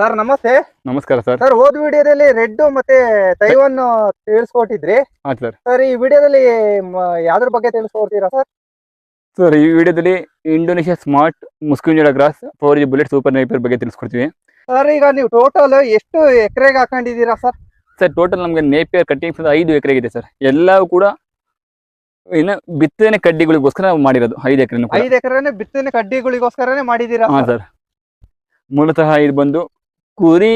Sir ನಮಸ್ತೆ. ನಮಸ್ಕಾರ sir. Sir ಹೋದ್ ವಿಡಿಯೋದಲ್ಲಿ ರೆಡ್ ಮತ್ತೆ ತೈವನ್ ತಿಳಿಸ್ಕೊಟ್ಟಿದ್ರಿ. ಹಾಂ ಸರ್. ಸರ್ ಈ ವಿಡಿಯೋದಲ್ಲಿ ಯಾವ್ದ್ರ ಬಗ್ಗೆ ತಿಳಿಸ್ಕೊಡ್ತೀರಾ ಸರ್? ಸರ್ ಈ ವಿಡಿಯೋದಲ್ಲಿ Indonesia smart ಮುಸ್ಕಿಂಜೋಳ grass four G bullet super napier ಬಗ್ಗೆ ತಿಳಿಸ್ಕೊಡ್ತೀವಿ. ಸರ್ ಈಗ ನೀವು ಟೋಟಲ್ ಎಷ್ಟು ಎಕರೆಗೆ ಹಾಕೊಂಡಿದ್ದೀರಾ ಸರ್? ಸರ್ ಟೋಟಲ್ ನಮಗೆ ನೇಪಿಯರ್ ಕಟ್ಟಿಂಗ್ಸ್ ಐದು ಎಕರೆ ಇದೆ ಸರ್. ಎಲ್ಲವೂ ಕೂಡ ಇನ್ನು ಬಿತ್ತನೆ ಕಡ್ಡಿಗಳಿಗೋಸ್ಕರ ನಾವು ಮಾಡಿರೋದು ಐದು ಎಕರೆ ಐದು ಎಕರೆ ಬಿತ್ತನೆ ಕಡ್ಡಿಗಳಿಗೋಸ್ಕರನೇ ಮಾಡಿದ್ದೀರಾ ಹಾಂ ಸರ್. ಮೂಲತಃ ಇದು ಬಂದು ಕುರಿ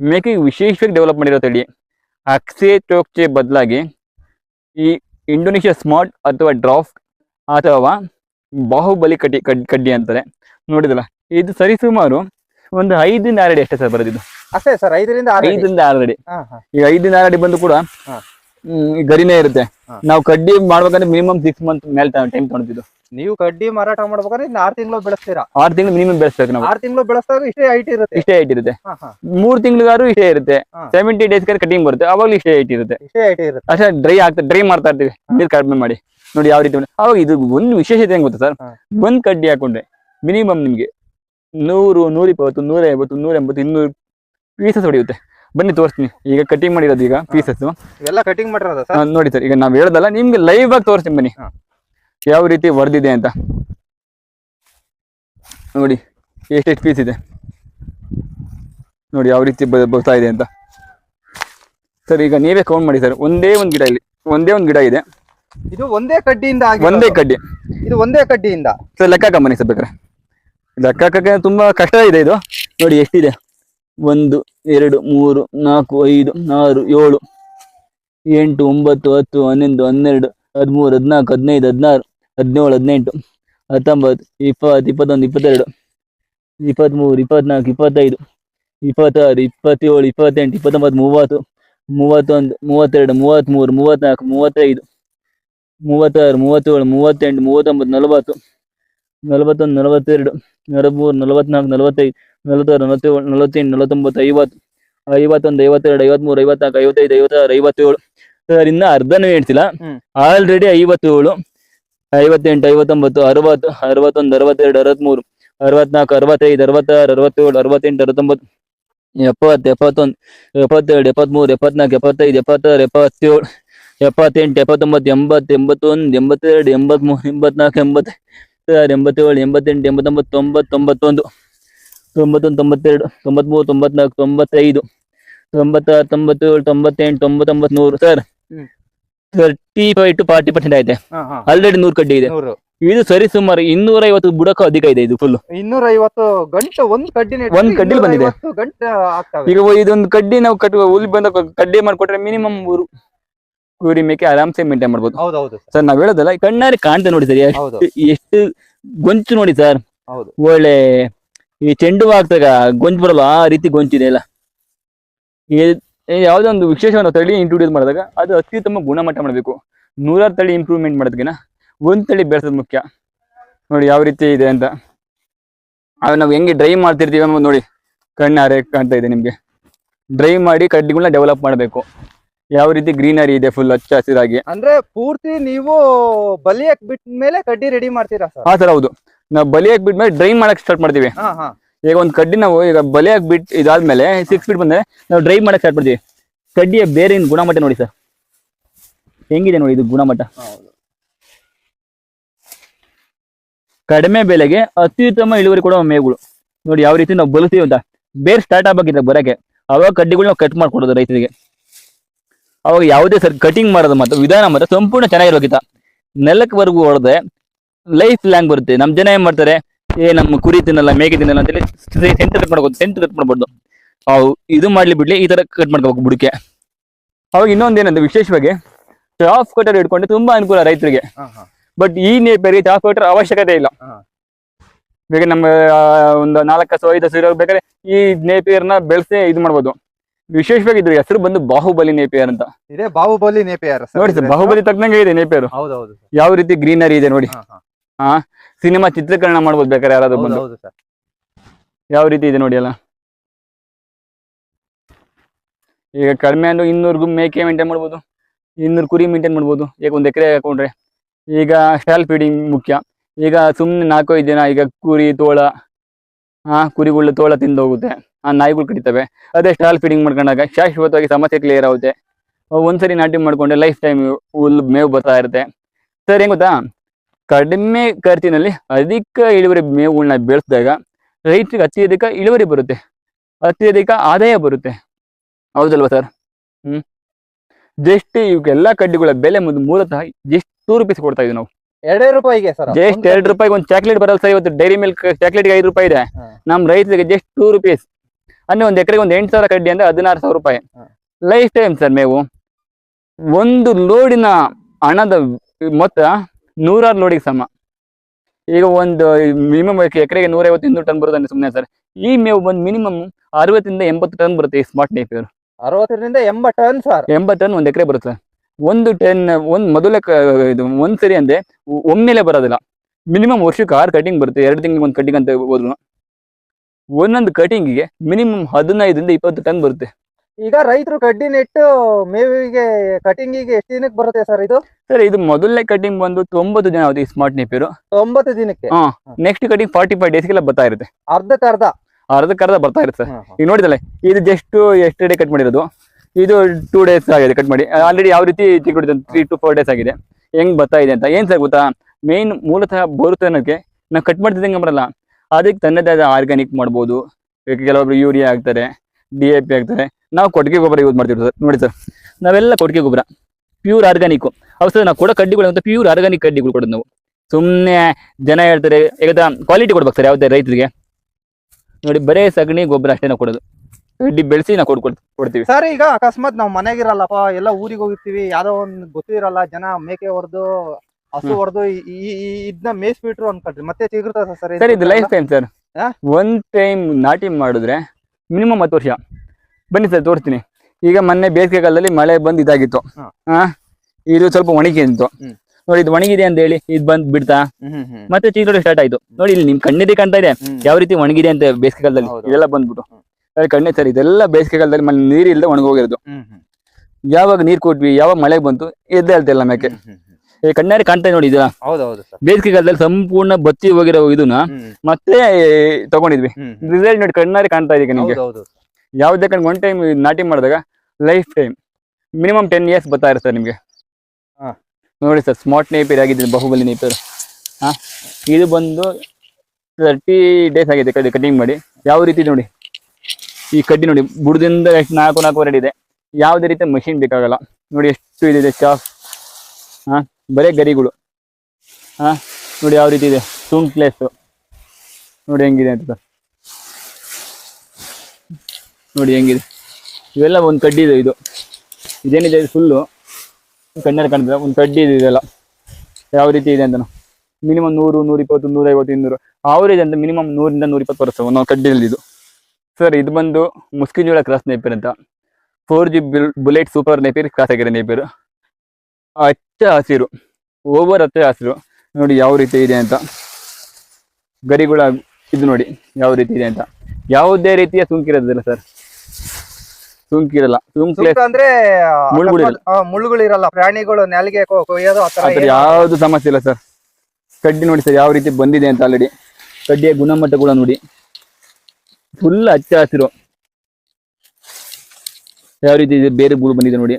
ಮೇಕೆಗೆ ವಿಶೇಷವಾಗಿ ಡೆವಲಪ್ ಮಾಡಿರೋ ತಳಿ ಅಕ್ಸೆ ಚೋಕ್ಚೆ ಬದಲಾಗಿ ಈ ಇಂಡೋನೇಷ್ಯಾ ಸ್ಮಾರ್ಟ್ ಅಥವಾ ಡ್ರಾಫ್ಟ್ ಅಥವಾ ಬಾಹುಬಲಿ ಕಡ್ಡಿ ಕಡ್ ಕಡ್ಡಿ ಅಂತಾರೆ. ನೋಡಿದಲ್ಲ ಇದು ಸರಿ ಸುಮಾರು ಒಂದು ಐದಿಂದ ಆರಡಿ ಅಷ್ಟೇ ಸರ್ ಬರೋದಿದ್ದು ಅಷ್ಟೇ ಸರ್ ಐದರಿಂದ ಐದರಿಂದ ಆರಡಿ ಐದಿಂದ ಆರು ಅಡಿ. ಹಾ, ಹಾ. ಈಗ ಐದಿಂದ ಆರು ಅಡಿ ಬಂದು ಕೂಡ ಗರಿನೇ ಇರುತ್ತೆ. ನಾವು ಕಡ್ಡಿ ಮಾಡ್ಬೇಕಂದ್ರೆ ಮಿನಿಮಮ್ ಸಿಕ್ಸ್ ಮಂತ್ ಮೇಲೆ ಟೈಮ್ ತಗೊಂಡಿದ್ದು. ನೀವು ಕಡ್ಡಿ ಮಾರಾಟ ಮಾಡ್ಬೇಕಾದ್ರೆ ಆರ್ ತಿಂಗಳು ಬೆಳೆಸ್ತೀರಾ? ಆರ್ ತಿಂಗಳು ಮಿನಿಮಮ್ ಬೆಳೆಸ್ಬೇಕು ನಾವು. ಆರು ತಿಂಗಳು ಬೆಳೆಸಿದಾಗ ಇಷ್ಟೇ ಐಟ್ ಇರುತ್ತೆ. ಇಷ್ಟೇ ಐಟ್ ಇರುತ್ತೆ. ಮೂರ್ ತಿಂಗಳಿಗಾರು ಇಷ್ಟೇ ಇರುತ್ತೆ. ಸೆವೆಂಟಿ ಡೇಸ್ ಕಟಿಂಗ್ ಬರುತ್ತೆ. ಅವಾಗಲೂ ಇಷ್ಟೇ ಐಟ್ ಇರುತ್ತೆ. ಇಷ್ಟೇ ಐಟ್ ಇರುತ್ತೆ. ಅಷ್ಟೇ ಡ್ರೈ ಆಗ್ತದೆ ಡ್ರೈ ಮಾಡ್ತಾ ಇರ್ತೀವಿ. ನೀರು ಕಡಿಮೆ ಮಾಡಿ. ನೋಡಿ ಯಾವ ರೀತಿ ಅವಾಗ ಇದು ಒಂದು ವಿಶೇಷತೆ ಹೆಂಗ್ ಗೊತ್ತಾ ಸರ್. ಒಂದ್ ಕಡ್ಡಿ ಹಾಕೊಂಡ್ರೆ ಮಿನಿಮಮ್ ನಿಮ್ಗೆ ನೂರು ನೂರ ಇಪ್ಪತ್ತು ನೂರ ಐವತ್ತು ನೂರ ಎಂಬತ್ತು ಇನ್ನೂರು ಪೀಸಸ್ ಹೊಡೆಯುತ್ತೆ. ಬನ್ನಿ ತೋರಿಸ್ತೀನಿ. ಈಗ ಕಟಿಂಗ್ ಮಾಡಿರೋದು ಈಗ ಪೀಸಸ್ ಎಲ್ಲ ಕಟಿಂಗ್ ಮಾಡಿರೋದ ಸರ್? ನೋಡಿ ಸರ್ ಈಗ ನಾವು ಹೇಳೋದಲ್ಲ ನಿಮ್ಗೆ ಲೈವ್ ಆಗಿ ತೋರಿಸ್ತೀನಿ ಬನ್ನಿ. ಯಾವ ರೀತಿ ವರ್ದಿದೆ ಅಂತ. ನೋಡಿ ಎಷ್ಟೆಷ್ಟು ಪೀಸ್ ಇದೆ. ನೋಡಿ ಯಾವ ರೀತಿ ಬರ್ತಾ ಇದೆ ಅಂತ. ಸರ್ ಈಗ ನೀವೇ ಕೌಂಟ್ ಮಾಡಿ ಸರ್ ಒಂದೇ ಒಂದು ಗಿಡ ಇಲ್ಲಿ ಒಂದೇ ಒಂದು ಗಿಡ ಇದೆ. ಇದು ಒಂದೇ ಕಡ್ಡಿಯಿಂದ. ಒಂದೇ ಕಡ್ಡಿ. ಇದು ಒಂದೇ ಕಡ್ಡಿಯಿಂದ? ಸರ್ ಲೆಕ್ಕ ಬನ್ನಿ ಸರ್ ಬೇಕಾರೆ ಲೆಕ್ಕ ತುಂಬಾ ಕಷ್ಟ ಇದೆ ಇದು. ನೋಡಿ ಎಷ್ಟಿದೆ? ಒಂದು, ಎರಡು, ಮೂರು, ನಾಲ್ಕು, ಐದು, ಆರು, ಏಳು, ಎಂಟು, ಒಂಬತ್ತು, ಹತ್ತು, ಹನ್ನೊಂದು, ಹನ್ನೆರಡು, ಹದಿಮೂರು, ಹದಿನಾಲ್ಕು, ಹದಿನೈದು, ಹದಿನಾರು, ಹದಿನೇಳು, ಹದಿನೆಂಟು, ಹತ್ತೊಂಬತ್ತು, ಇಪ್ಪತ್ತು, ಇಪ್ಪತ್ತೊಂದು, ಇಪ್ಪತ್ತೆರಡು, ಇಪ್ಪತ್ತ್ಮೂರು ಇಪ್ಪತ್ನಾಲ್ಕು ಇಪ್ಪತ್ತೈದು, ಇಪ್ಪತ್ತಾರು, ಇಪ್ಪತ್ತೇಳು, ಇಪ್ಪತ್ತೆಂಟು, ಇಪ್ಪತ್ತೊಂಬತ್ತು, ಮೂವತ್ತು, ಮೂವತ್ತೊಂದು, ಮೂವತ್ತೆರಡು, ಮೂವತ್ತ್ಮೂರು, ಮೂವತ್ತ್ನಾಲ್ಕು, ಮೂವತ್ತೈದು, ಮೂವತ್ತಾರು, ಮೂವತ್ತೇಳು, ಮೂವತ್ತೆಂಟು, ಮೂವತ್ತೊಂಬತ್ತು, ನಲವತ್ತು, ನಲವತ್ತೊಂದು, ನಲವತ್ತೆರಡು, ನಲವತ್ತ್ಮೂರು ನಲವತ್ನಾಲ್ಕು ನಲವತ್ತೈದು ನಲವತ್ತಾರು ನಲವತ್ತೇಳು ನಲವತ್ತೆಂಟು ನಲವತ್ತೊಂಬತ್ತು ಐವತ್ತು ಐವತ್ತೊಂದು ಐವತ್ತೆರಡು ಐವತ್ಮೂರು ಐವತ್ನಾಲ್ಕು ಐವತ್ತೈದು ಐವತ್ತಾರು ಐವತ್ತೇಳು. ಅದರಿಂದ ಇನ್ನ ಅರ್ಧನೂ ಹೇಳ್ತಿಲ್ಲ. ಆಲ್ರೆಡಿ ಐವತ್ತೇಳು ಐವತ್ತೆಂಟು ಐವತ್ತೊಂಬತ್ತು ಅರವತ್ತು ಅರವತ್ತೊಂದು ಅರವತ್ತೆರಡು ಅರವತ್ಮೂರು ಅರವತ್ನಾಲ್ಕು ಅರವತ್ತೈದು ಅರವತ್ತಾರು ಅರವತ್ತೇಳು ಅರವತ್ತೆಂಟು ಅರವತ್ತೊಂಬತ್ತು ಎಪ್ಪತ್ತು ಎಪ್ಪತ್ತೊಂದು ಎಪ್ಪತ್ತೆರಡು ಎಪ್ಪತ್ಮೂರು ಎಪ್ಪತ್ನಾಲ್ಕು ಎಪ್ಪತ್ತೈದು ಎಪ್ಪತ್ತಾರು ಎಪ್ಪತ್ತೇಳು ಎಪ್ಪತ್ತೆಂಟು ಎಪ್ಪತ್ತೊಂಬತ್ತು ಎಂಬತ್ತು ಎಂಬತ್ತೊಂದು ಎಂಬತ್ತೆರಡು ಎಂಬತ್ಮೂರು ಎಂಬತ್ನಾಲ್ಕು ಎಂಬತ್ತಾರು ಎಂಬತ್ತೇಳು ಎಂಬತ್ತೆಂಟು ಎಂಬತ್ತೊಂಬತ್ತು ತೊಂಬತ್ತು ತೊಂಬತ್ತೊಂದು ತೊಂಬತ್ತೆರಡು ತೊಂಬತ್ಮೂರು ತೊಂಬತ್ನಾಲ್ಕು ತೊಂಬತ್ತೈದು ತೊಂಬತ್ತಾರು ತೊಂಬತ್ತೇಳು ತೊಂಬತ್ತೆಂಟು ತೊಂಬತ್ತೊಂಬತ್ ನೂರು sir. Thirty five to forty percent ಹಾ. ಆಲ್ರೆಡಿ ನೂರು ಕಡ್ಡಿ ಇದೆ. ಇದು ಸರಿ ಸುಮಾರು ಇನ್ನೂರ ಐವತ್ತು ಬುಡಕ್ಕೂ ಅಧಿಕ ಇದೆ ಇದು ಫುಲ್ ಇನ್ನೂರ ಐವತ್ತು ಗಂಟೆ ಒಂದ್ ಕಡ್ಡಿ ಒಂದ್ ಕಡ್ಡಿಲ್ ಬಂದಿದೆ. 250 ಗಂಟು ಆಗ್ತವೆ. ಈಗ ಇದೊಂದು ಕಡ್ಡಿ ನಾವು ಕಟ್ಟುವ ಹುಲ್ ಬಂದ ಕಡ್ಡಿ ಮಾಡ್ಕೊಟ್ರೆ ಮಿನಿಮಮ್ ಮೂರು. ಕುರಿ ಮೇಕೆ ಆರಾಮ್ಸೆ ಮೇಂಟೈನ್ ಮಾಡ್ಬೋದು. ಸರ್ ನಾವ್ ಹೇಳೋದಲ್ಲ ಕಣ್ಣಾರೆ ಕಾಣ್ತೇವೆ ನೋಡಿ ಸರ್ ಎಷ್ಟು ಗೊಂಚು ನೋಡಿ ಸರ್. ಒಳ್ಳೆ ಈ ಚೆಂಡು ಆಗ್ತಾಗ ಗೊಂಚು ಬರಲ್ಲ ಆ ರೀತಿ ಗೊಂಚಿದೆ ಎಲ್ಲ. ಏ ಈ ಯಾವುದೋ ಒಂದು ವಿಶೇಷವಾದ ತಳಿ ಇಂಟ್ರೊಡ್ಯೂಸ್ ಮಾಡಿದಾಗ ಅದು ಅತ್ಯುತ್ತಮ ಗುಣಮಟ್ಟ ಮಾಡಬೇಕು. ನೂರಾರು ತಳಿ ಇಂಪ್ರೂವ್ಮೆಂಟ್ ಮಾಡೋದಕ್ಕಿಂತ ಒಂದು ತಳಿ ಬೆಳೆಸೋದು ಮುಖ್ಯ. ನೋಡಿ ಯಾವ ರೀತಿ ಇದೆ ಅಂತ. ಆಗ ನಾವು ಹೆಂಗೆ ಡ್ರೈ ಮಾಡ್ತಿರ್ತೀವಿ ಅನ್ನೋದು ನೋಡಿ. ಕಣ್ಣಾರೆ ಕಾಣ್ತಾ ಇದೆ ನಿಮ್ಗೆ. ಡ್ರೈ ಮಾಡಿ ಕಡ್ಡಿಗಳನ್ನ ಡೆವಲಪ್ ಮಾಡಬೇಕು. ಯಾವ ರೀತಿ ಗ್ರೀನರಿ ಇದೆ ಫುಲ್ ಹಚ್ಚ ಹಸಿರಾಗಿ. ಅಂದ್ರೆ ಪೂರ್ತಿ ನೀವು ಬಲಿಯಕ್ ಬಿಟ್ಟ ಮೇಲೆ ಕಡ್ಡಿ ರೆಡಿ ಮಾಡ್ತೀರಾ ಸರ್? ಹಾ ಸರ್ ಹೌದು. ನಾವು ಬಲಿಯಾಗಿ ಬಿಟ್ಮೇಲೆ ಡ್ರೈ ಮಾಡಕ್ ಸ್ಟಾರ್ಟ್ ಮಾಡ್ತೀವಿ. ಈಗ ಒಂದು ಕಡ್ಡಿ ನಾವು ಈಗ ಬಲಿಯಾಗಿ ಬಿಟ್ ಇದಾದ್ಮೇಲೆ ಸಿಕ್ಸ್ ಫೀಟ್ ಬಂದ್ರೆ ನಾವು ಡ್ರೈ ಮಾಡಕ್ ಸ್ಟಾರ್ಟ್ ಮಾಡ್ತೀವಿ. ಕಡ್ಡಿಯ ಬೇರೆ ಗುಣಮಟ್ಟ ನೋಡಿ ಸರ್. ಹೆಂಗಿದೆ ನೋಡಿ ಇದು ಗುಣಮಟ್ಟ? ಕಡಿಮೆ ಬೆಲೆಗೆ ಅತ್ಯುತ್ತಮ ಇಳುವರಿ ಕೊಡೋ ಮೇವುಗಳು. ನೋಡಿ ಯಾವ ರೀತಿ ನಾವು ಬಲಿಸ್ತೀವಿ ಅಂತ. ಬೇರೆ ಸ್ಟಾರ್ಟ್ ಆಗ್ಬೇಕಿದ್ರೆ ಬರಕ್ಕೆ. ಅವಾಗ ಕಡ್ಡಿಗಳು ನಾವು ಕಟ್ ಮಾಡ್ಕೊಡೋದು ರೈತರಿಗೆ. ಅವಾಗ ಯಾವುದೇ ಸರ್ ಕಟಿಂಗ್ ಮಾಡೋದು ಮಾತ್ರ ವಿಧಾನ ಮಾತ್ರ ಸಂಪೂರ್ಣ ಚೆನ್ನಾಗಿರ್ಬೇಕಿತ್ತ. ನೆಲಕ್ವರೆಗೂ ಹೊಡೆದ್ರೆ ಲೈಫ್ ಲ್ಯಾಂಗ್ ಬರುತ್ತೆ. ನಮ್ ಜನ ಏನ್ ಮಾಡ್ತಾರೆ? ಏ ನಮ್ಮ ಕುರಿ ತಿನ್ನಲ್ಲ ಮೇಕೆ ತಿನ್ನಲ್ಲ ಅಂತೇಳಿ ಸೆಂಟರ್ ಕಟ್ ಮಾಡ್ಬೋದು ಸೆಂಟ್ ಕಟ್ ಮಾಡ್ಬಾರ್ದು. ಅವು ಇದು ಮಾಡ್ಲಿ ಬಿಡ್ಲಿ ಈ ತರ ಕಟ್ ಮಾಡ್ಕೋಬೇಕು ಬುಡಕ್ಕೆ. ಅವಾಗ ಇನ್ನೊಂದ್ ಏನಂದ್ರೆ ವಿಶೇಷವಾಗಿ ಚಾಫ್ ಕಟರ್ ಹಿಡ್ಕೊಂಡು ತುಂಬಾ ಅನುಕೂಲ ರೈತರಿಗೆ. ಬಟ್ ಈ ನೇಪರಿಗೆ ಚಾಫ್ ಕಟರ್ ಅವಶ್ಯಕತೆ ಇಲ್ಲ. ಬೇಗ ನಮ್ಮ ಒಂದು ನಾಲ್ಕು ಹಸು ಐದು ಹಸು ಬೇಕಾದ್ರೆ ಈ ನೇಪಿಯರ್ನ ಬೆಳೆಸಿ ಇದು ಮಾಡ್ಬೋದು. ವಿಶೇಷವಾಗಿ ಇದ್ರ ಹೆಸರು ಬಂದು ಬಾಹುಬಲಿ ನೇಪಿಯರ್ ಅಂತ. ಇದೇ ಬಾಹುಬಲಿ ನೇಪಿಯರ್ ನೋಡಿ ಸರ್ ಬಾಹುಬಲಿ ತಕ್ಕನಂಗೆ ಇದೆ ನೇಪಿಯರ್. ಯಾವ ರೀತಿ ಗ್ರೀನರಿ ಇದೆ ನೋಡಿ. ಹಾ? ಹಾ ಸಿನಿಮಾ ಚಿತ್ರೀಕರಣ ಮಾಡ್ಬೋದು ಬೇಕಾದ್ರೆ ಯಾರಾದ್ರೂ ಬಂದು? ಹೌದು ಸರ್. ಯಾವ ರೀತಿ ಇದೆ ನೋಡಿ ಅಲ್ಲ ಈಗ ಕಡಿಮೆ ಅಂದ್ರೆ ಇನ್ನೂರ್ಗು ಮೇಕೆ ಮೇಂಟೈನ್ ಮಾಡ್ಬೋದು. ಇನ್ನೂರು ಕುರಿ ಮೇಂಟೈನ್ ಮಾಡ್ಬೋದು. ಈಗ ಒಂದು ಎಕರೆ ಹಾಕೊಂಡ್ರೆ ಈಗ ಸ್ಟಾಲ್ ಫೀಡಿಂಗ್ ಮುಖ್ಯ. ಈಗ ಸುಮ್ಮನೆ ನಾಲ್ಕು ಐದು ಜನ ಈಗ ಕುರಿ ತೋಳ ಆ ಕುರಿಗಳು ತೋಳ ತಿಂದು ಹೋಗುತ್ತೆ. ಆ ನಾಯಿಗಳು ಕಡಿತವೆ. ಅದೇ ಸ್ಟಾಲ್ ಫೀಡಿಂಗ್ ಮಾಡ್ಕೊಂಡಾಗ ಶಾಶ್ವತವಾಗಿ ಸಮಸ್ಯೆ ಕ್ಲಿಯರ್ ಆಗುತ್ತೆ. ಒಂದ್ಸರಿ ನಾಟಿ ಮಾಡ್ಕೊಂಡ್ರೆ ಲೈಫ್ ಟೈಮ್ ಹುಲ್ಲು ಮೇವು ಬರ್ತಾ ಇರುತ್ತೆ. ಸರ್ ಏನ್ ಗೊತ್ತಾ? ಕಡಿಮೆ ಖರ್ಚಿನಲ್ಲಿ ಅಧಿಕ ಇಳುವರಿ ಮೇವುಗಳನ್ನ ಬೆಳೆಸಿದಾಗ ರೈತರಿಗೆ ಅತ್ಯಧಿಕ ಇಳುವರಿ ಬರುತ್ತೆ ಅತ್ಯಧಿಕ ಆದಾಯ ಬರುತ್ತೆ. ಹೌದಲ್ವಾ ಸರ್ ಹ್ಮ್. ಜಸ್ಟ್ ಇವಕ್ಕೆಲ್ಲ ಕಡ್ಡಿಗಳ ಬೆಲೆ ಮೊದ್ಲು ಮೂಲತಃ ಜಸ್ಟ್ ಟೂ ರುಪೀಸ್ ಕೊಡ್ತಾ ಇದೀವಿ ನಾವು. ಎರಡೇ ರೂಪಾಯಿಗೆ ಸರ್ ಜಸ್ಟ್ ಎರಡು ರೂಪಾಯಿಗೆ ಒಂದು ಚಾಕ್ಲೇಟ್ ಬರಲ್ಲ ಸರ್ ಇವತ್ತು. ಡೈರಿ ಮಿಲ್ಕ್ ಚಾಕ್ಲೇಟ್ಗೆ ಐದು ರೂಪಾಯಿ ಇದೆ. ನಮ್ಮ ರೈತರಿಗೆ ಜಸ್ಟ್ ಟೂ ರುಪೀಸ್ ಅಂದ್ರೆ ಒಂದು ಎಕರೆಗೆ ಒಂದು ಎಂಟು ಸಾವಿರ ಕಡ್ಡಿ ಅಂದ್ರೆ ಹದಿನಾರು ಸಾವಿರ ರೂಪಾಯಿ. ಲೈಫ್ ಟೈಮ್ ಸರ್ ಮೇವು. ಒಂದು ಲೋಡಿನ ಹಣದ ಮೊತ್ತ ನೂರಾರು ಲೋಡಿಗೆ ಸಮ. ಈಗ ಒಂದು ಮಿನಿಮಮ್ ಎಕರೆಗೆ ನೂರೈವತ್ತು ಇನ್ನೂರು ಟನ್ ಬರುತ್ತೆ ಸುಮ್ಮನೆ ಸರ್. ಈ ಮೇವು ಬಂದು ಮಿನಿಮಮ್ ಅರವತ್ತರಿಂದ ಎಂಬತ್ತು ಟನ್ ಬರುತ್ತೆ ಈ ಸ್ಮಾರ್ಟ್ ನೇಪಿಯರ್ ಅರವತ್ತರಿಂದ ಎಂಬತ್ತು ಟನ್ ಸರ್. ಎಂಬತ್ತು ಟನ್ ಒಂದು ಎಕರೆ ಬರುತ್ತೆ. ಒಂದು ಟೆನ್ ಒಂದು ಮೊದಲ ಇದು ಒಂದ್ ಸರಿ ಅಂದ್ರೆ ಒಮ್ಮೆಲೆ ಬರೋದಿಲ್ಲ. ಮಿನಿಮಮ್ ವರ್ಷಕ್ಕೆ ಆರು ಕಟಿಂಗ್ ಬರುತ್ತೆ. ಎರಡು ತಿಂಗಳಿಗೆ ಒಂದು ಕಟಿಂಗ್ ಅಂತ ಹೋದ್ರು. ಒಂದೊಂದು ಕಟಿಂಗಿಗೆ ಮಿನಿಮಮ್ ಹದಿನೈದರಿಂದ ಇಪ್ಪತ್ತು ಟನ್ ಬರುತ್ತೆ. ಈಗ ರೈತರು ಕಡ್ಡಿ ನೆಟ್ಟು ಮೇವಿಗೆ ಕಟಿಂಗಿಗೆ ಎಷ್ಟು ದಿನಕ್ಕೆ ಬರುತ್ತೆ ಸರ್ ಇದು? ಸರ್ ಇದು ಮೊದಲನೇ ಕಟಿಂಗ್ ಬಂದು ತೊಂಬತ್ತು ದಿನ ಆಗುತ್ತೆ ಸ್ಮಾರ್ಟ್ ನೇಪಿಯರು ತೊಂಬತ್ತು ದಿನಕ್ಕೆ. ನೆಕ್ಸ್ಟ್ ಕಟಿಂಗ್ ಫಾರ್ಟಿ ಫೈವ್ ಡೇಸ್ಗೆಲ್ಲ ಬರ್ತಾ ಇರುತ್ತೆ. ಅರ್ಧಕ್ಕೆ ಅರ್ಧ? ಅರ್ಧಕ್ಕೆ ಅರ್ಧ ಬರ್ತಾ ಇರುತ್ತೆ ಸರ್. ಈಗ ನೋಡಿದಲ್ಲ ಇದು ಜಸ್ಟ್ ಎಷ್ಟು ಡೇ ಕಟ್ ಮಾಡಿರೋದು. ಇದು ಟೂ ಡೇಸ್ ಆಗಿದೆ ಕಟ್ ಮಾಡಿ. ಆಲ್ರೆಡಿ ಯಾವ ರೀತಿ ಚಿಕ್ಕ ತ್ರೀ ಟು ಫೋರ್ ಡೇಸ್ ಆಗಿದೆ. ಹೆಂಗ್ ಬರ್ತಾ ಇದೆ ಅಂತ. ಏನ್ ಸರ್ ಗೊತ್ತಾ? ಮೇನ್ ಮೂಲತಃ ಬರುತ್ತೆ ಅನ್ನೋಕೆ ನಾವು ಕಟ್ ಮಾಡ್ತಿದ್ದಂಗೆ ಬರಲ್ಲ. ಅದಕ್ಕೆ ತನ್ನದೇ ಆದ ಆರ್ಗ್ಯಾನಿಕ್ ಮಾಡ್ಬೋದು. ಕೆಲವೊಬ್ರು ಯೂರಿಯಾ ಹಾಕ್ತಾರೆ ಡಿ ಎ ಪಿ ಹಾಕ್ತಾರೆ. ನಾವು ಕೊಟ್ಟಿಗೆ ಗೊಬ್ಬರ ಯೂಸ್ ಮಾಡ್ತಿರೋದು ಸರ್. ನೋಡಿ ಸರ್ ನಾವೆಲ್ಲ ಕೊಟ್ಟಿಗೆ ಗೊಬ್ಬರ ಪ್ಯೂರ್ ಆರ್ಗಾನಿಕ್ ಔಷಧ ನಾವು ಕೂಡ ಕಡ್ಡಿಗಳು ಅಂತ ಪ್ಯೂರ್ ಆರ್ಗಾನಿಕ್ ಕಡ್ಡಿಗಳು ಕೊಡೋದು ನಾವು. ಸುಮ್ಮನೆ ಜನ ಹೇಳ್ತಾರೆ ಈಗ ಕ್ವಾಲಿಟಿ ಕೊಡ್ಬೇಕು ಸರ್ ಯಾವುದೇ ರೈತರಿಗೆ. ನೋಡಿ ಬರೇ ಸಗಣಿ ಗೊಬ್ಬರ ಅಷ್ಟೇ ನಾವು ಕೊಡೋದು. ಕಡ್ಡಿ ಬೆಳೆಸಿ ನಾವು ಕೊಡ್ ಕೊಡ್- ಕೊಡ್ತೀವಿ. ಸರ್ ಈಗ ಅಕಸ್ಮಾತ್ ನಾವು ಮನೆಗಿರಲ್ಲಪ್ಪ ಎಲ್ಲ ಊರಿಗೆ ಹೋಗಿರ್ತೀವಿ ಯಾವ್ದೋ ಒಂದು ಗೊತ್ತಿರಲ್ಲ ಜನ ಮೇಕೆ ಹೊಡೆದು ಹಸು ಹೊಡೆದು ಇದನ್ನ ಮೇಯಿಸ್ಬಿಟ್ರು ಅನ್ಕೊಳ್ರಿ ಮತ್ತೆ ಸಿಗುತ್ತಾ ಸರ್ ಸರ್? ಇದು ಲೈಫ್ ಟೈಮ್ ಸರ್? ಒಂದ್ ಟೈಮ್ ನಾಟಿ ಮಾಡಿದ್ರೆ ಮಿನಿಮಮ್ ಹತ್ತು ವರ್ಷ. ಬನ್ನಿ ಸರ್ ತೋರಿಸ್ತೀನಿ. ಈಗ ಮೊನ್ನೆ ಬೇಸಿಗೆ ಕಾಲದಲ್ಲಿ ಮಳೆ ಬಂದು ಇದಾಗಿತ್ತು. ಹಾ. ಇದು ಸ್ವಲ್ಪ ಒಣಗಿ ಅಂತು ನೋಡಿ ಇದು ಒಣಗಿದೆ ಅಂತ ಹೇಳಿ ಇದು ಬಂದ್ ಬಿಡ್ತಾ? ಮತ್ತೆ ಚೀರೋಡಿ ಸ್ಟಾರ್ಟ್ ಆಯ್ತು. ನೋಡಿ ಇಲ್ಲಿ ನಿಮ್ ಕಣ್ಣಿದೆ ಕಾಣ್ತಾ ಇದೆ. ಯಾವ ರೀತಿ ಒಣಗಿದೆ ಅಂತ ಬೇಸಿಗೆ ಕಾಲದಲ್ಲಿ? ಇದೆಲ್ಲ ಬಂದ್ಬಿಟ್ಟು. ಕಣ್ಣೆ ಸರ್ ಇದೆಲ್ಲ ಬೇಸಿಗೆ ಕಾಲದಲ್ಲಿ ಮನೆ ನೀರು ಇಲ್ಲದೆ ಒಣಗೋಗಿರೋದು ಯಾವಾಗ ನೀರ್ ಕೊಟ್ವಿ ಯಾವಾಗ ಮಳೆ ಬಂತು ಎದ್ದೆ ಹೇಳ್ತಿಲ್ಲ ಮೇಕೆ. ಕಣ್ಣಾರೆ ಕಾಣ್ತಾ ಇದೆ ನೋಡಿ ಇದು ಹೌದೌದು ಸರ್. ಬೇಸಿಗೆ ಕಾಲದಲ್ಲಿ ಸಂಪೂರ್ಣ ಬತ್ತಿ ಹೋಗಿರೋ ಇದನ್ನ ಮತ್ತೆ ತಗೊಂಡಿದ್ವಿ. ರಿಸಲ್ಟ್ ನೋಡಿ ಕಣ್ಣಾರೆ ಕಾಣ್ತಾ ಇದೆ ನಿಮ್ಗೆ. ಯಾವುದೇ ಕಣ್ಗೆ ಒನ್ ಟೈಮ್ ನಾಟಿ ಮಾಡಿದಾಗ life time minimum ten years ಬರ್ತಾ ಇರುತ್ತೆ ಸರ್ ನಿಮಗೆ. ಹಾಂ. ನೋಡಿ ಸರ್ ಸ್ಮಾರ್ಟ್ ನೇಪಿಯರ್ ಆಗಿದೆ ಬಾಹುಬಲಿ ನೇಪಿಯರ್ ಹಾಂ ಇದು ಬಂದು ತರ್ಟಿ ಡೇಸ್ ಆಗಿದೆ ಕಡ್ಡಿ ಕಟಿಂಗ್ ಮಾಡಿ. ಯಾವ ರೀತಿ ನೋಡಿ? ಈ ಕಡ್ಡಿ ನೋಡಿ ಬುಡದಿಂದ ಎಷ್ಟು ನಾಲ್ಕು ನಾಲ್ಕು ರೆಡಿ ಇದೆ. ಯಾವುದೇ ರೀತಿ ಮಷಿನ್ ಬೇಕಾಗಲ್ಲ. ನೋಡಿ ಎಷ್ಟು ಇದಿದೆ ಚಾಫ್ ಹಾಂ ಬರೇ ಗರಿಗಳು. ಹಾಂ ನೋಡಿ ಯಾವ ರೀತಿ ಇದೆ ಸೂಮ್ ಪ್ಲೇಸು ನೋಡಿ ಹೆಂಗಿದೆ ಅಂತ ಸರ್. ನೋಡಿ ಹೆಂಗಿದೆ. ಇವೆಲ್ಲ ಒಂದು ಕಡ್ಡಿ ಇದೆ ಇದು. ಇದೇನಿದೆ ಇದು ಫುಲ್ಲು ಕಣ್ಣಲ್ಲಿ ಕಾಣ್ತದೆ. ಒಂದು ಕಡ್ಡಿ ಇದೆ ಇದೆಲ್ಲ. ಯಾವ ರೀತಿ ಇದೆ ಅಂತ ಮಿನಿಮಮ್ ನೂರು ನೂರ ಇಪ್ಪತ್ತು ನೂರೈವತ್ತು, ಇನ್ನೂರು. ಆವರೇಜ್ ಅಂತ ಮಿನಿಮಮ್ ನೂರಿಂದ ನೂರ ಇಪ್ಪತ್ತು ಬರುತ್ತೆ ಒಂದು ಕಡ್ಡಿಯಲ್ಲಿ ಇದು. ಸರ್ ಇದು ಬಂದು ಮುಸ್ಕಿಂಜೋಳ ಕ್ರಾಸ್ ನೇಪಿರ್ ಅಂತ. Four G bullet super napier cross ಆಗಿದೆ ನೇಪಿರ್. ಹಚ್ಚ ಹಸಿರು. ಓವರ್ ಹಚ್ಚ ಹಸಿರು. ನೋಡಿ ಯಾವ ರೀತಿ ಇದೆ ಅಂತ. ಗರಿಗಳ ಇದು ನೋಡಿ. ಯಾವ ರೀತಿ ಇದೆ ಅಂತ. ಯಾವುದೇ ರೀತಿಯ ಸುಂಕಿರೋದಿಲ್ಲ ಸರ್ ಸುಂಕಿರಲ್ಲ ಸುಂಕ್ಲೆ ಅಂದ್ರೆ. ಅಕಸ್ಮಾತ್, ಮುಳ್ಳುಗಳಿರಲ್ಲ ಪ್ರಾಣಿಗಳು ನೆಲಗೆ ಕೊಯ್ಯೋದು ಆತರ ಯಾವ್ದು ಸಮಸ್ಯೆ ಇಲ್ಲ ಸರ್. ಕಡ್ಡಿ ನೋಡಿ ಸರ್ ಯಾವ ರೀತಿ ಬಂದಿದೆ ಅಂತ ಆಲ್ರೆಡಿ ಕಡ್ಡಿಯ ಗುಣಮಟ್ಟ ಕೂಡ ನೋಡಿ. ಫುಲ್ ಹಚ್ಚ ಹಸಿರು. ಯಾವ ರೀತಿ ಇದೆ ಬೇರೆ ಗುಳು ಬಂದಿದೆ ನೋಡಿ.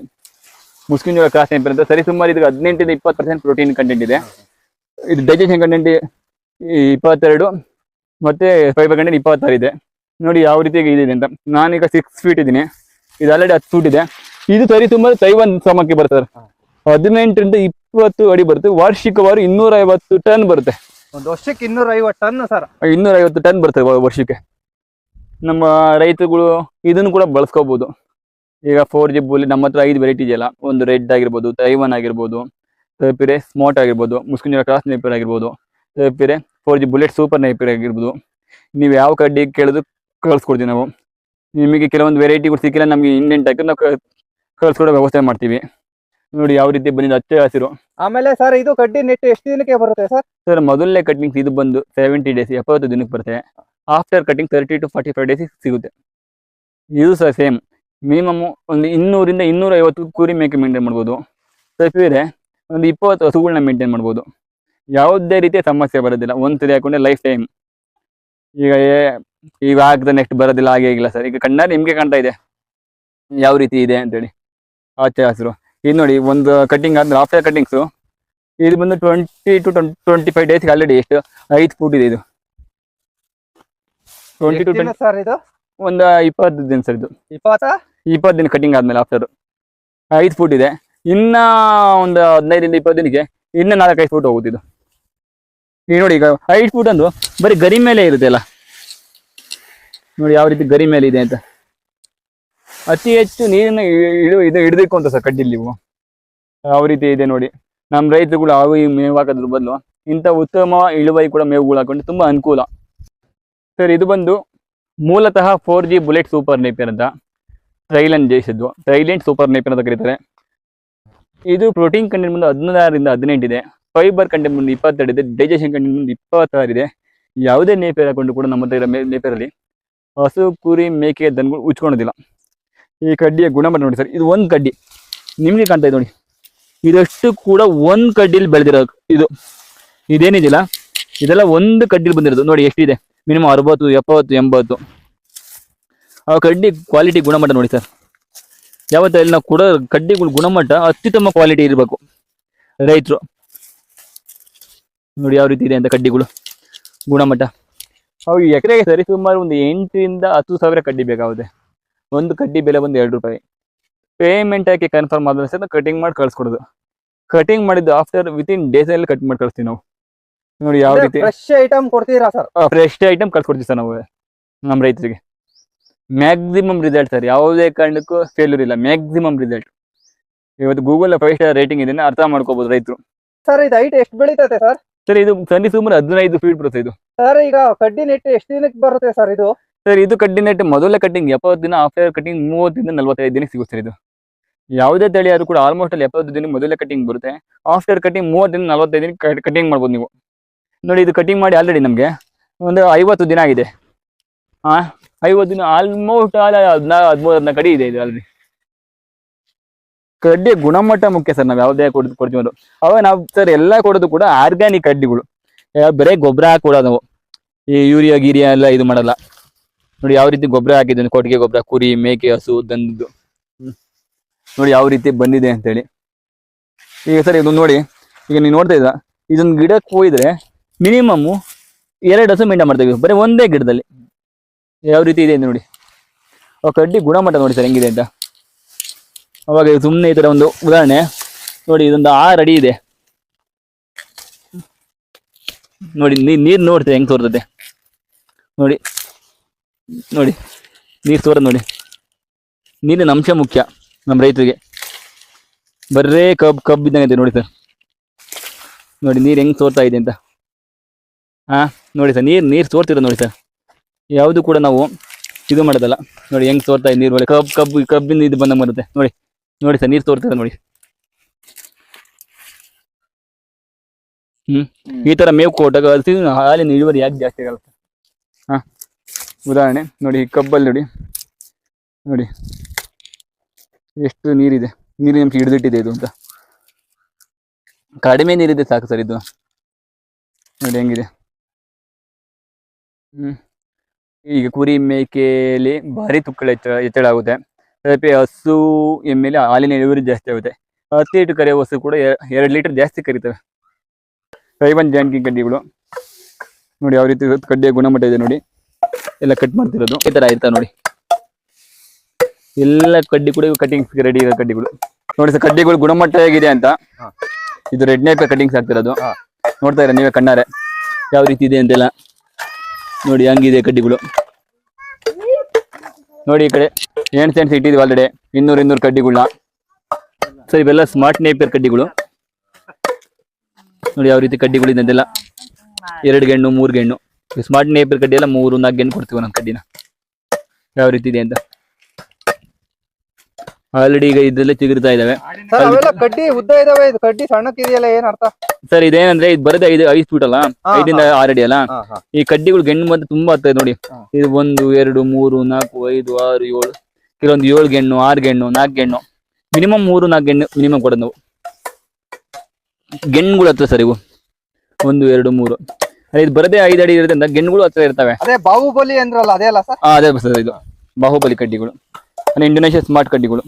ಮುಸ್ಕಿನ್ ಜೋಳ ಕಾಸ್ಟ್ ಏನು ಸರಿ ಸುಮಾರು ಇದಕ್ಕೆ ಹದಿನೆಂಟರಿಂದ ಇಪ್ಪತ್ತು ಪರ್ಸೆಂಟ್ ಪ್ರೋಟೀನ್ ಕಂಟೆಂಟ್ ಇದೆ. ಇದು ಡೈಜೆಷನ್ ಕಂಟೆಂಟ್ ಇಪ್ಪತ್ತೆರಡು ಮತ್ತೆ ಫೈಬರ್ ಕಂಟೆಂಟ್ ಇಪ್ಪತ್ತಾರು ಇದೆ. ನೋಡಿ ಯಾವ ರೀತಿ ಇದೆ ಅಂತ. ನಾನೀಗ ಸಿಕ್ಸ್ ಫೀಟ್ ಇದ್ದೀನಿ. ಇದು ಆಲ್ರೆಡಿ ಹತ್ತು ಫೀಟ್ ಇದೆ. ಇದು ತರಿ ತುಂಬ ತೈವನ್ ಸಮಕ್ಕೆ ಬರ್ತದೆ. ಹದಿನೆಂಟರಿಂದ ಇಪ್ಪತ್ತು ಅಡಿ ಬರುತ್ತೆ. ವಾರ್ಷಿಕವಾರು ಇನ್ನೂರ ಐವತ್ತು ಟನ್ ಬರುತ್ತೆ. ಒಂದು ವರ್ಷಕ್ಕೆ ಇನ್ನೂರ ಐವತ್ತು ಟನ್ ಸರ್. ಇನ್ನೂರ ಐವತ್ತು ಟನ್ ಬರ್ತದೆ ವರ್ಷಕ್ಕೆ. ನಮ್ಮ ರೈತರುಗಳು ಇದನ್ನು ಕೂಡ ಬಳಸ್ಕೋಬಹುದು ಈಗ ಫೋರ್ ಜಿ ಬುಲ್ ನಮ್ಮ ಹತ್ರ ಐದು ವೆರೈಟಿ ಇದೆಯಲ್ಲ. ಒಂದು ರೆಡ್ ಆಗಿರ್ಬೋದು ತೈವನ್ ಆಗಿರ್ಬೋದು ತಪಿರೆ ಸ್ಮಾರ್ಟ್ ಆಗಿರ್ಬೋದು ಮುಸ್ಕಿನ ಕ್ರಾಸ್ ನೈಪರ್ ಆಗಿರ್ಬೋದು ತಪಿರೆ four G bullet super napier ಆಗಿರ್ಬೋದು. ನೀವು ಯಾವ ಕಡ್ಡಿ ಕೇಳಿದ್ರು ಕಳ್ಸ್ಕೊಡ್ತೀವಿ ನಾವು. ನಿಮಗೆ ಕೆಲವೊಂದು ವೆರೈಟಿಗಳು ಸಿಕ್ಕಿಲ್ಲ ನಮಗೆ ಇಂಡಿಯನ್ ಟೈಪ್ ನಾವು ಕಳ್ಸ್ಕೊಡೋ ವ್ಯವಸ್ಥೆ ಮಾಡ್ತೀವಿ. ನೋಡಿ ಯಾವ ರೀತಿ ಬಂದಿದೆ ಹಚ್ಚ ಹಸಿರು. ಆಮೇಲೆ ಸರ್ ಇದು ಕಡ್ಡಿ ನೆಟ್ಟು ಎಷ್ಟು ದಿನಕ್ಕೆ ಬರುತ್ತೆ ಸರ್ ಸರ್ ಮೊದಲನೇ ಕಟಿಂಗ್ಸ್ ಇದು ಬಂದು ಸೆವೆಂಟಿ ಡೇಸ್ ಎಪ್ಪತ್ತು ದಿನಕ್ಕೆ ಬರುತ್ತೆ. After cutting thirty to forty five days ಸಿಗುತ್ತೆ. ಇದು ಸರ್ ಸೇಮ್ ಮಿನಿಮಮ್ ಒಂದು ಇನ್ನೂರಿಂದ ಇನ್ನೂರ ಐವತ್ತು ಕುರಿ ಮೇಕೆ ಮೇಂಟೈನ್ ಮಾಡ್ಬೋದು. ಸಫೀರೆ ಒಂದು ಇಪ್ಪತ್ತು ಹಸುಗಳನ್ನ ಮೇಂಟೈನ್ ಮಾಡ್ಬೋದು. ಯಾವುದೇ ರೀತಿಯ ಸಮಸ್ಯೆ ಬರೋದಿಲ್ಲ. ಒಂದು ಸರಿ ಹಾಕೊಂಡ್ರೆ ಲೈಫ್ ಟೈಮ್ ಈಗ ಇವಾಗ ನೆಕ್ಸ್ಟ್ ಬರೋದಿಲ್ಲ ಹಾಗೆ ಆಗಿಲ್ಲ ಸರ್ ಈಗ ಕಣ್ಣ ನಿಮ್ಗೆ ಕಾಣ್ತಾ ಇದೆ. ಯಾವ ರೀತಿ ಇದೆ ಅಂತೇಳಿ. ಹಚ್ಚ ಹಸಿರು. ಇದು ನೋಡಿ ಒಂದು ಕಟಿಂಗ್ ಅಂದ್ರೆ ಆಫ್ಟರ್ ಕಟ್ಟಿಂಗ್ಸು ಇದು ಬಂದು ಟ್ವೆಂಟಿ ಟು ಟ್ವೆಂಟಿ ಫೈವ್ ಡೇಸ್ಗೆ ಆಲ್ರೆಡಿ ಎಷ್ಟು ಐದು ಫೂಟ್ ಇದೆ ಇದು. ಟ್ವೆಂಟಿ ಟು ಸರ್ ಇದು? ಒಂದು ಇಪ್ಪತ್ತು ದಿನ ಸರ್ ಇದು. ಇಪ್ಪತ್ತ? ಇಪ್ಪತ್ತು ದಿನ ಕಟಿಂಗ್ ಆದ್ಮೇಲೆ ಆಫ್ಟರ್ ಐದು ಫೂಟ್ ಇದೆ. ಇನ್ನ ಒಂದು ಹದಿನೈದರಿಂದ ಇಪ್ಪತ್ತು ದಿನಕ್ಕೆ ಇನ್ನ ನಾಲ್ಕೈದು ಫೂಟ್ ಹೋಗುತ್ತಿದ್ದು ಈಗ ನೋಡಿ ಈಗ ಐದು ಫೂಟ್ ಅಂದು ಬರೀ ಗರಿ ಮೇಲೆ ಇರುತ್ತೆ ಅಲ್ಲ ನೋಡಿ ಯಾವ ರೀತಿ ಗರಿ ಮೇಲೆ ಇದೆ ಅಂತ. ಅತಿ ಹೆಚ್ಚು ನೀರಿನ ಇಡು, ಇದು ಹಿಡಿದಿಕ್ಕು ಅಂತ ಸರ್ ಕಡ್ಡಿಲಿ ಯಾವ ರೀತಿ ಇದೆ ನೋಡಿ. ನಮ್ಮ ರೈತರುಗಳು ಅವು ಈ ಮೇವು ಹಾಕೋದ್ರ ಬದಲು ಇಂಥ ಉತ್ತಮ ಇಳುವರಿ ಕೂಡ ಮೇವುಗಳು ಹಾಕೊಂಡು ತುಂಬಾ ಅನುಕೂಲ. ಸರ್, ಇದು ಬಂದು ಮೂಲತಃ four G bullet super napier ಅಂತ ಥೈಲೆಂಡ್ ದೇಶದ್ದು ಥೈಲೆಂಡ್ ಸೂಪರ್ ನೇಪಿಯರ್ ಅಂತ ಕರೀತಾರೆ. ಇದು ಪ್ರೋಟೀನ್ ಕಂಟೆಂಟ್ ಬಂದು ಹದಿನಾರರಿಂದ ಹದಿನೆಂಟು ಇದೆ. ಫೈಬರ್ ಕಂಟೆಂಟ್ ಬಂದು ಇಪ್ಪತ್ತೆರಡು ಇದೆ. ಡೈಜೆಷನ್ ಕಂಟೆಂಟ್ ಬಂದು ಇಪ್ಪತ್ತಾರು ಇದೆ. ಯಾವುದೇ ನೇಪಿಯರ್ ಹಾಕೊಂಡು ಕೂಡ ನಮ್ಮ ಹತ್ರ ನೇಪಿಯರಲ್ಲಿ ಹಸು, ಕುರಿ, ಮೇಕೆ, ದನಗಳು ಉಚ್ಕೊಳೋದಿಲ್ಲ ಈ ಕಡ್ಡಿಯ ಗುಣಮಟ್ಟ ನೋಡಿ ಸರ್, ಇದು ಒಂದು ಕಡ್ಡಿ. ನಿಮಗೆ ಕಾಣ್ತಾ ಇದೆ ನೋಡಿ. ಇದಷ್ಟು ಕೂಡ ಒಂದು ಕಡ್ಡಿಲಿ ಬೆಳೆದಿರೋ ಇದು. ಇದೇನಿದಿಲ್ಲ? ಇದೆಲ್ಲ ಒಂದು ಕಡ್ಡಿಲಿ ಬಂದಿರೋದು. ನೋಡಿ, ಎಷ್ಟಿದೆ? ಮಿನಿಮಮ್ ಅರವತ್ತು, ಎಪ್ಪತ್ತು, ಎಂಬತ್ತು. ಆ ಕಡ್ಡಿ ಕ್ವಾಲಿಟಿ ಗುಣಮಟ್ಟ ನೋಡಿ ಸರ್. ಯಾವತ್ತ ಇಲ್ಲಿ ನಾವು ಕೊಡೋ ಕಡ್ಡಿಗಳ ಗುಣಮಟ್ಟ ಅತ್ಯುತ್ತಮ ಕ್ವಾಲಿಟಿ ಇರಬೇಕು. ರೈತರು. ನೋಡಿ, ಯಾವ ರೀತಿ ಇದೆ ಅಂತ ಕಡ್ಡಿಗಳು. ಗುಣಮಟ್ಟ. ಅವು ಎಕರೆಗೆ ಸರಿ ಸುಮಾರು ಒಂದು ಎಂಟರಿಂದ ಹತ್ತು ಸಾವಿರ ಕಡ್ಡಿ ಬೇಕಾಗುತ್ತೆ. ಒಂದು ಕಡ್ಡಿ ಬೆಲೆ ಬಂದು ಎರಡು ರೂಪಾಯಿ. ಪೇಮೆಂಟ್ ಹಾಕಿ ಕನ್ಫರ್ಮ್ ಆದ ಸರ್ ಕಟಿಂಗ್ ಮಾಡಿ ಕಳ್ಸ್ಕೊಡೋದು. ಕಟಿಂಗ್ ಮಾಡಿದ್ದು ಆಫ್ಟರ್ ವಿತಿನ್ ಡೇಸ್ ಅಲ್ಲಿ ಕಟ್ ಮಾಡಿ ಕಳಿಸ್ತೀವಿ ನಾವು. ನೋಡಿ ಯಾವ ರೀತಿ. ಫ್ರೆಶ್ ಐಟಮ್ ಕೊಡ್ತೀರಾ ಸರ್ ಫ್ರೆಶ್ ಐಟಮ್ ಕಳ್ಸ್ಕೊಡ್ತೀವಿ ಸರ್ ನಾವು. ನಮ್ಮ ರೈತರಿಗೆ. ಮ್ಯಾಕ್ಸಿಮಮ್ ರಿಸಲ್ಟ್ ಸರ್ ಯಾವುದೇ ಕಾರಣಕ್ಕೂ ಫೇಲ್ಯೂರ್ ಇಲ್ಲ. ಮ್ಯಾಕ್ಸಿಮಮ್ ರಿಸಲ್ಟ್ ಇವತ್ತು ಗೂಗಲ್ ಫೈವ್ ಸ್ಟಾರ್ ರೇಟಿಂಗ್ ಇದೆ ಅರ್ಥ ಮಾಡ್ಕೋಬಹುದು ರೈತರು. ಸರ್ ಇದು ಹೈಟ್ ಎಷ್ಟು ಬೆಳೀತದೆ ಸರ್ ಸರ್ ಇದು ಸರಿ ಸುಮಾರು ಹದಿನೈದು ಫೀಟ್ ಬರುತ್ತೆ ಇದು. ಸರ್ ಈಗ ಕಡ್ಡಿ ನೆಟ್ಟು ಎಷ್ಟು ದಿನಕ್ಕೆ ಬರುತ್ತೆ ಸರ್ ಇದು? ಸರ್ ಇದು ಕಡ್ಡಿ ನೆಟ್ ಮೊದಲ ಕಟ್ಟಿಂಗ್ ಎಪ್ಪತ್ತು ದಿನ ಆಫ್ಟರ್ ಕಟ್ಟಿಂಗ್ ಮೂವತ್ತರಿಂದ ನಲವತ್ತೈದು ದಿನಕ್ಕೆ ಸಿಗುತ್ತೆ ಸರ್ ಇದು. ಯಾವುದೇ ತಳಿ ಆದರೂ ಕೂಡ ಆಲ್ಮೋಸ್ಟ್ ಅಲ್ಲಿ ಎಪ್ಪತ್ತು ದಿನ ಮೊದಲೇ ಕಟ್ಟಿಂಗ್ ಬರುತ್ತೆ. ಆಫ್ಟರ್ ಕಟ್ಟಿಂಗ್ ಮೂವತ್ತರಿಂದ ನಲವತ್ತೈದು ದಿನ ಕಟಿಂಗ್ ಮಾಡ್ಬೋದು ನೀವು. ನೋಡಿ ಇದು ಕಟಿಂಗ್ ಮಾಡಿ ಆಲ್ರೆಡಿ ನಮಗೆ ಒಂದು ಐವತ್ತು ದಿನ ಆಗಿದೆ. ಹಾಂ ಐವತ್ತು ದಿನ ಆಲ್ಮೋಸ್ಟ್ ಆಲ್ ಹದಿನಾರು ಹದಿಮೂರು ಹದಿನಾಲ್ಕು ಕಡಿ ಇದೆ ಇದು ಆಲ್ರೆಡಿ ಕಡ್ಡಿ ಗುಣಮಟ್ಟ ಮುಖ್ಯ ಸರ್ ನಾವು ಯಾವುದೇ ಕೊಡ್ ಕೊಡ್ತೀವಿ ಅವಾಗ ನಾವು ಸರ್ ಎಲ್ಲ ಕೊಡೋದು ಕೂಡ ಆರ್ಗ್ಯಾನಿಕ್ ಕಡ್ಡಿಗಳು. ಬರೇ ಬರೀ ಗೊಬ್ಬರ ಹಾಕೊಡೋದು ನಾವು. ಈ ಯೂರಿಯಾ, ಗೀರಿಯಾ ಎಲ್ಲ ಇದು ಮಾಡಲ್ಲ. ನೋಡಿ ಯಾವ ರೀತಿ ಗೊಬ್ಬರ ಹಾಕಿದ್ದೀನಿ, ಕೊಟ್ಟಿಗೆ ಗೊಬ್ಬರ ಕುರಿ, ಮೇಕೆ, ಹಸು ದಂದಿದ್ದು ನೋಡಿ ಯಾವ ರೀತಿ ಬಂದಿದೆ ಅಂತೇಳಿ. ಈಗ ಸರ್ ಇದೊಂದು ನೋಡಿ, ಈಗ ನೀವು ನೋಡ್ತಾ ಇದ್ದ ಇದೊಂದು ಗಿಡಕ್ಕೆ ಹೋಗಿದ್ರೆ ಮಿನಿಮಮ್ ಎರಡು ಹಸು ಮೇಂಟೈನ್ ಮಾಡ್ತೀವಿ ಬರೀ ಒಂದೇ ಗಿಡದಲ್ಲಿ. ಯಾವ ರೀತಿ ಇದೆ ನೋಡಿ. ಆ ಕಡ್ಡಿ ಗುಣಮಟ್ಟ ನೋಡಿ ಸರ್ ಹೆಂಗಿದೆ ಅಂತ. ಅವಾಗ ಸುಮ್ಮನೆ ಈ ತರ ಒಂದು ಉದಾಹರಣೆ. ನೋಡಿ, ಇದೊಂದು ಆರು ಅಡಿ ಇದೆ. ನೋಡಿ ನೀರ್ ನೋಡ್ತೇವೆ ಹೆಂಗ್ ತೋರ್ತದೆ ನೋಡಿ ನೋಡಿ, ನೀರು ತೋರ ನೋಡಿ. ನೀರಿನ ಅಂಶ ಮುಖ್ಯ ನಮ್ಮ ರೈತರಿಗೆ. ಬರ್ರೇ ಕಬ್ ಕಬ್ ಇದ್ದಂಗೆ ಇದೆ ನೋಡಿ ಸರ್. ನೋಡಿ, ನೀರು ಹೆಂಗ್ ತೋರ್ತಾ ಇದೆ ಅಂತ. ಹಾ ನೋಡಿ ಸರ್, ನೀರು ನೀರು ತೋರ್ತಿರ ನೋಡಿ ಸರ್. ಯಾವುದು ಕೂಡ ನಾವು ಇದು ಮಾಡೋದಲ್ಲ. ನೋಡಿ, ಹೆಂಗ್ ಸೋರ್ತಾ ಇದೆ ನೀರು ಕಬ್ ಕಬ್ಬು ಕಬ್ಬಿಂದ ಇದು ಬಂದಂಗೆ ಬರುತ್ತೆ. ನೋಡಿ. ನೋಡಿ ಸರ್ ನೀರು ತೋರ್ತದೆ ನೋಡಿ. ಹ್ಮ್. ಈ ತರ ಮೇವು ಕೊಟ್ಟಾಗ ಹಸಿವಿನ ಹಾಲಿನ ಇಳುವರಿ ಯಾಕೆ ಜಾಸ್ತಿ ಆಗಲ್ಲ ಹಾ. ಉದಾಹರಣೆ ನೋಡಿ ಈ ಕಬ್ಬಲ್ಲಿ ನೋಡಿ. ನೋಡಿ. ಎಷ್ಟು ನೀರಿದೆ. ನೀರಿನ ಹಿಡಿದಿಟ್ಟಿದೆ ಇದು ಅಂತ. ಕಡಿಮೆ ನೀರಿದೆ ಸಾಕು ಸರ್ ಇದು. ನೋಡಿ ಹೆಂಗಿದೆ. ಹ್ಮ್. ಈಗ ಕುರಿ ಮೇಕೆಯಲ್ಲಿ ಭಾರಿ ತುಕ್ಕಳ ಹೆಚ್ಚಳ ಹೆಚ್ಚಳ ಆಗುತ್ತೆ ಅದಕ್ಕೆ ಹಸು ಎಮ್ಮೆಲೆ ಹಾಲಿನ ಇಳುವರಿ ಜಾಸ್ತಿ ಆಗುತ್ತೆ. ಹತ್ತು ಲೀಟ್ರ್ ಕರೆಯೋ ಹಸು ಕೂಡ ಎರಡು ಲೀಟರ್ ಜಾಸ್ತಿ ಕರಿತವೆ ಕೈಬಂದ್ ಜಾನ್ಕಿ ಕಡ್ಡಿಗಳು. ನೋಡಿ ಯಾವ ರೀತಿ ಕಡ್ಡಿಯ ಗುಣಮಟ್ಟ ಇದೆ ನೋಡಿ. ಎಲ್ಲ ಕಟ್ ಮಾಡ್ತಿರೋದು. ಈ ತರ ಇರ್ತಾವೆ ನೋಡಿ. ಎಲ್ಲ ಕಡ್ಡಿ ಕೂಡ ಕಟಿಂಗ್ಸ್ ರೆಡಿ ಇರೋ ಕಡ್ಡಿಗಳು. ನೋಡಿ ಸರ್ ಕಡ್ಡಿಗಳು ಗುಣಮಟ್ಟ ಹೇಗಿದೆ ಅಂತ. ಇದು ರೆಡ್ ನೇಪೆ ಕಟಿಂಗ್ಸ್ ಆಗ್ತಿರೋದು. ನೋಡ್ತಾ ಇರ ನೀವೇ ಕಣ್ಣಾರೆ? ಯಾವ ರೀತಿ ಇದೆ ಅಂತೆಲ್ಲ. ನೋಡಿ ಹಂಗಿದೆ ಕಡ್ಡಿಗಳು. ನೋಡಿ ಈ ಕಡೆ ಎಂಟು ಸೆಂಟ್ಸ್ ಇಟ್ಟಿದ್ವಿ ಆಲ್ರೆಡಿ ಇನ್ನೂರು ಇನ್ನೂರು ಕಡ್ಡಿಗಳನ್ನ ಸರ್ ಇವೆಲ್ಲ ಸ್ಮಾರ್ಟ್ ನೇಪಿಯರ್ ಕಡ್ಡಿಗಳು. ನೋಡಿ ಯಾವ ರೀತಿ ಕಡ್ಡಿಗಳು ಅಂತೆಲ್ಲ. ಎರಡು ಗೆಣ್ಣು ಮೂರು ಗೆಣ್ಣು ಸ್ಮಾರ್ಟ್ ನೇಪಿಯರ್ ಕಡ್ಡಿ ಎಲ್ಲ ಮೂರು ನಾಲ್ಕು ಗೆಣ್ಣು ಕೊಡ್ತೀವಿ ನಮ್ಮ ಕಡ್ಡಿನ. ಯಾವ ರೀತಿ ಇದೆ ಅಂತ. ಆಲ್ರೆಡಿ ಈಗ ಇದ್ರಲ್ಲೇ ಚಿಗುರ್ತಾ ಇದಾವೆ. ಸರ್ ಅವೆಲ್ಲ ಕಡ್ಡಿ ಉದ್ದ ಇದಾವೆ ಇದು ಕಡ್ಡಿ ಸಣ್ಣಕ್ಕಿದೆಯಲ್ಲ ಏನ್ ಅರ್ಥ? ಸರ್ ಇದೇನಂದ್ರೆ ಇದು ಬರದೆ ಐದು ಐದು ಫೀಟ್ ಅಲ್ಲ ಐದಿಂದ ಆರು ಅಡಿ ಅಲ್ಲ. ಈ ಕಡ್ಡಿಗಳು ಗೆಣ್ಣು ಮತ್ತೆ ತುಂಬಾ ಆಗ್ತದೆ ನೋಡಿ. ಇದು ಒಂದು ಎರಡು ಮೂರು ನಾಲ್ಕು ಐದು ಆರು ಏಳು. ಕೆಲವೊಂದು ಏಳು ಗೆಣ್ಣು ಆರು ಗೆಣ್ಣು ನಾಲ್ಕು ಗೆಣ್ಣು. ಮಿನಿಮಮ್ ಮೂರು ನಾಲ್ಕು ಗೆಣ್ಣು ಮಿನಿಮಮ್ ಕೊಡೋದು ನಾವು. ಗೆಣ್ಣುಗಳು ಹತ್ರ ಸರ್ ಇವು. ಒಂದು ಎರಡು ಮೂರು. ಅದೇ ಇದು ಬರದೇ ಐದು ಅಡಿ ಇರೋದ್ರಿಂದ ಗೆಣ್ಣುಗಳು ಹತ್ರ ಇರ್ತವೆ. ಅದೇ ಬಾಹುಬಲಿ ಅಂದ್ರಲ್ಲ ಅದೇ ಅಲ್ಲ ಸರ್? ಅದೇ ಸರ್ ಇದು. ಬಾಹುಬಲಿ ಕಡ್ಡಿಗಳು. ಅಂದ್ರೆ ಇಂಡೋನೇಷ್ಯಾ ಸ್ಮಾರ್ಟ್ ಕಡ್ಡಿಗಳು